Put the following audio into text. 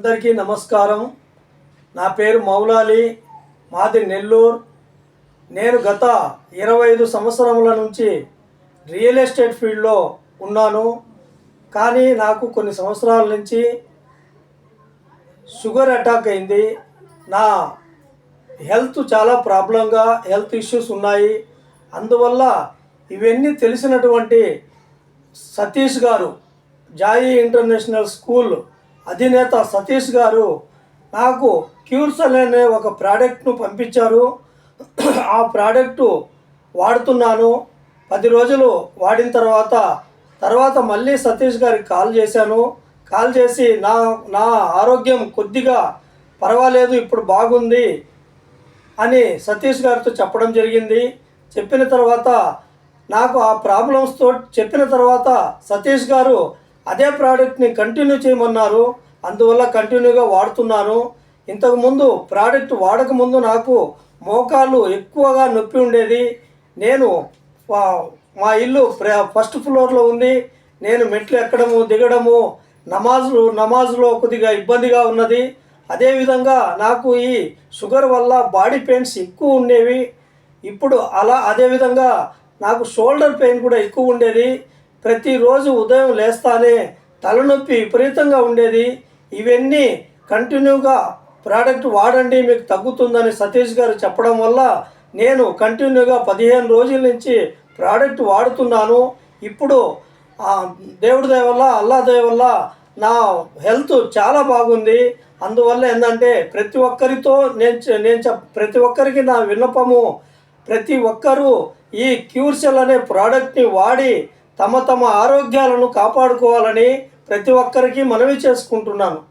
అందరికీ నమస్కారం. నా పేరు మౌలాలి మాది నెల్లూరు. నేను గత ఇరవై ఐదు సంవత్సరముల నుంచి రియల్ ఎస్టేట్ ఫీల్డ్లో ఉన్నాను. కానీ నాకు కొన్ని సంవత్సరాల నుంచి షుగర్ అటాక్ అయింది. నా హెల్త్ చాలా ప్రాబ్లంగా హెల్త్ ఇష్యూస్ ఉన్నాయి. అందువల్ల ఇవన్నీ తెలిసినటువంటి సతీష్ గారు జాయి ఇంటర్నేషనల్ స్కూల్ అధినేత సతీష్ గారు నాకు క్యూర్సల్ అనే ఒక ప్రోడక్ట్ను పంపించారు. ఆ ప్రోడక్టు వాడుతున్నాను. పది రోజులు వాడిన తర్వాత తర్వాత మళ్ళీ సతీష్ గారికి కాల్ చేశాను. కాల్ చేసి నా నా ఆరోగ్యం కొద్దిగా పర్వాలేదు ఇప్పుడు బాగుంది అని సతీష్ గారితో చెప్పడం జరిగింది. చెప్పిన తర్వాత నాకు ఆ ప్రాబ్లమ్స్తో చెప్పిన తర్వాత సతీష్ గారు అదే ప్రోడక్ట్ని కంటిన్యూ చేయమన్నారు. అందువల్ల కంటిన్యూగా వాడుతున్నాను. ఇంతకుముందు ప్రోడక్ట్ వాడకముందు నాకు మోకాళ్ళు ఎక్కువగా నొప్పి ఉండేది. నేను మా ఇల్లు ప్ర- ఫస్ట్ ఫ్లోర్లో ఉంది. నేను మెట్లు ఎక్కడము దిగడము నమాజులు నమాజ్లో కొద్దిగా ఇబ్బందిగా ఉన్నది. అదేవిధంగా నాకు ఈ షుగర్ వల్ల బాడీ పెయిన్స్ ఎక్కువ ఉండేవి. ఇప్పుడు అలా అదేవిధంగా నాకు షోల్డర్ పెయిన్ కూడా ఎక్కువ ఉండేది. ప్రతిరోజు ఉదయం లేస్తానే తలనొప్పి విపరీతంగా ఉండేది. ఇవన్నీ కంటిన్యూగా ప్రోడక్ట్ వాడండి మీకు తగ్గుతుందని సతీష్ గారు చెప్పడం వల్ల నేను కంటిన్యూగా పదిహేను రోజుల నుంచి ప్రోడక్ట్ వాడుతున్నాను. ఇప్పుడు దేవుడి దయ వల్ల అల్లా దయ వల్ల నా హెల్త్ చాలా బాగుంది. అందువల్ల ఏంటంటే ప్రతి ఒక్కరితో నేను చె- నేను చెప్ ప్రతి ఒక్కరికి నా విన్నపము ప్రతి ఒక్కరూ ఈ క్యూర్సెల్ అనే ప్రోడక్ట్ని వాడి తమ తమ ఆరోగ్యాలను కాపాడుకోవాలని ప్రతి ఒక్కరికి మనవి చేసుకుంటున్నాను.